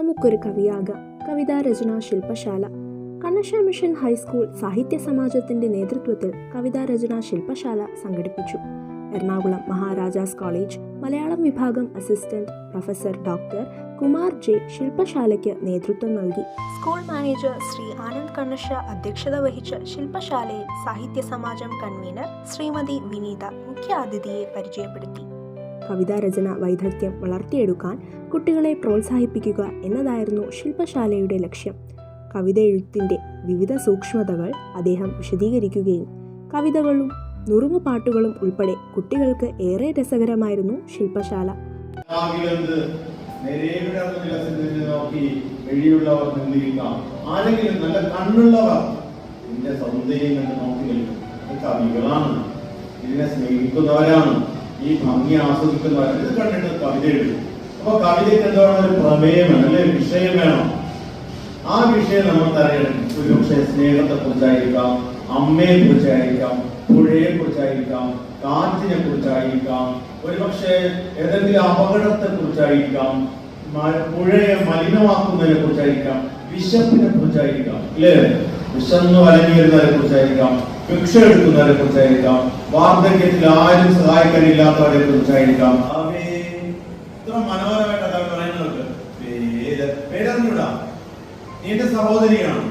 നമുക്കൊരു കവിയാകാം. കവിതാ രചനാ ശില്പശാല. കണ്ണശ മിഷൻ ഹൈസ്കൂൾ സാഹിത്യ സമാജത്തിന്റെ നേതൃത്വത്തിൽ കവിതാ രചനാ ശില്പശാല സംഘടിപ്പിച്ചു. എറണാകുളം മഹാരാജാസ് കോളേജ് മലയാളം വിഭാഗം assistant professor doctor Kumar J ശില്പശാലയ്ക്ക് നേതൃത്വം നൽകി. സ്കൂൾ മാനേജർ ശ്രീ ആനന്ദ് കണ്ണശ അധ്യക്ഷത വഹിച്ച ശില്പശാലയിൽ സാഹിത്യ സമാജം കൺവീനർ ശ്രീമതി വിനീത മുഖ്യാതിഥിയെ പരിചയപ്പെടുത്തി. കവിതാ രചന വൈദഗ്ധ്യം വളർത്തിയെടുക്കാൻ കുട്ടികളെ പ്രോത്സാഹിപ്പിക്കുക എന്നതായിരുന്നു ശില്പശാലയുടെ ലക്ഷ്യം. കവിത എഴുത്തിന്റെ വിവിധ സൂക്ഷ്മതകൾ അദ്ദേഹം വിശദീകരിക്കുകയും കവിതകളും നുറുങ്ങുപാട്ടുകളും ഉൾപ്പെടെ കുട്ടികൾക്ക് ഏറെ രസകരമായിരുന്നു ശില്പശാല. ആരെങ്കിലും നല്ല കണ്ണുള്ളവർ നോക്കി കവികളാണ്. ഇതിനെ സ്നേഹിക്കുന്നവരാണ്. ഈ ഭംഗി ആസ്വദിക്കുന്ന ഇത് കണ്ടിട്ട് കവിത എഴുതും. അപ്പൊ കവിതയ്ക്ക് എന്താണ് ഒരു പ്രമേയം വേണം അല്ലെ വിഷയം വേണം. ആ വിഷയം ഒരു ഒരുപക്ഷെ സ്നേഹത്തെ കുറിച്ചായിരിക്കാം അമ്മയെ കുറിച്ചായിരിക്കാം പുഴയെ കുറിച്ചായിരിക്കാം കാറ്റിനെ കുറിച്ചായിരിക്കാം ഒരുപക്ഷെ ഏതെങ്കിലും അപകടത്തെ കുറിച്ചായിരിക്കാം പുഴയെ മലിനമാക്കുന്നതിനെ കുറിച്ചായിരിക്കാം വിശപ്പിനെ കുറിച്ചായിരിക്കാം അല്ലേ? വിശന്ന് വലഞ്ഞിരുന്നതിനെ കുറിച്ചായിരിക്കാം ഭിക്ഷ എടുക്കുന്നവരെ കുറിച്ചായിരിക്കാം വാർദ്ധക്യത്തിൽ ആരും സഹായിക്കാനില്ലാത്തവരെ കുറിച്ചായിരിക്കാം ഇത്ര മനോഹരമായിട്ട് അതാണ് പറയുന്നത്. പേര് പേരറിഞ്ഞൂടാ. നിന്റെ സഹോദരിയാണ്.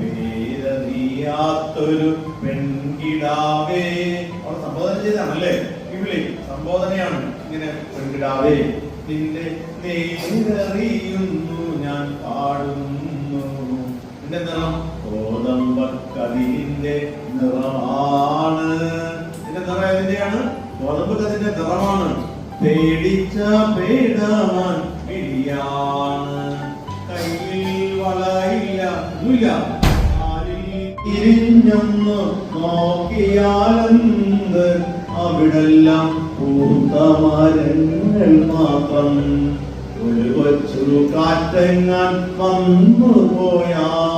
പേരറിയാത്തൊരു പെൺകിടാവേ. അവിടെ സംബോധന ചെയ്താണല്ലേ ഇവിടെ സംബോധനയാണ്. ഇങ്ങനെ പെൺകിടാവേ നിന്റെ നേരറിയുന്നു ഞാൻ പാടുന്നു. നിന്റെ നിറം ഗോതമ്പക്കതിന്റെ നിറമാണ്. നിന്റെ നിറം ഏതിന്റെയാണ്? ഗോതമ്പക്കതിന്റെ നിറമാണ്. പേടിച്ച പേടാൻ പിടിയാണ്. കയ്യിൽ വളയില്ല ഇല്ല തിരിഞ്ഞൊന്ന് നോക്കിയാലെന്ത്? അവിടെല്ലാം പൂത്ത മരങ്ങൾ മാത്രം. ഒരു കൊച്ചു കാറ്റങ്ങാൻ വന്നു പിന്നെ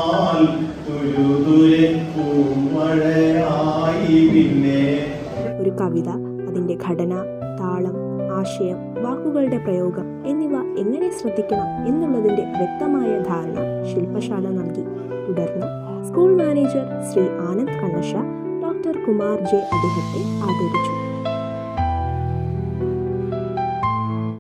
ഒരു കവിത അതിന്റെ ഘടന താളം ആശയം വാക്കുകളുടെ പ്രയോഗം എന്നിവ എങ്ങനെ ശ്രദ്ധിക്കണം എന്നുള്ളതിന്റെ വ്യക്തമായ ധാരണ ശില്പശാല നൽകി. തുടർന്ന് school manager Shri Anand Kannasha doctor Kumar J അദ്ദേഹത്തെ ആദരിച്ചു.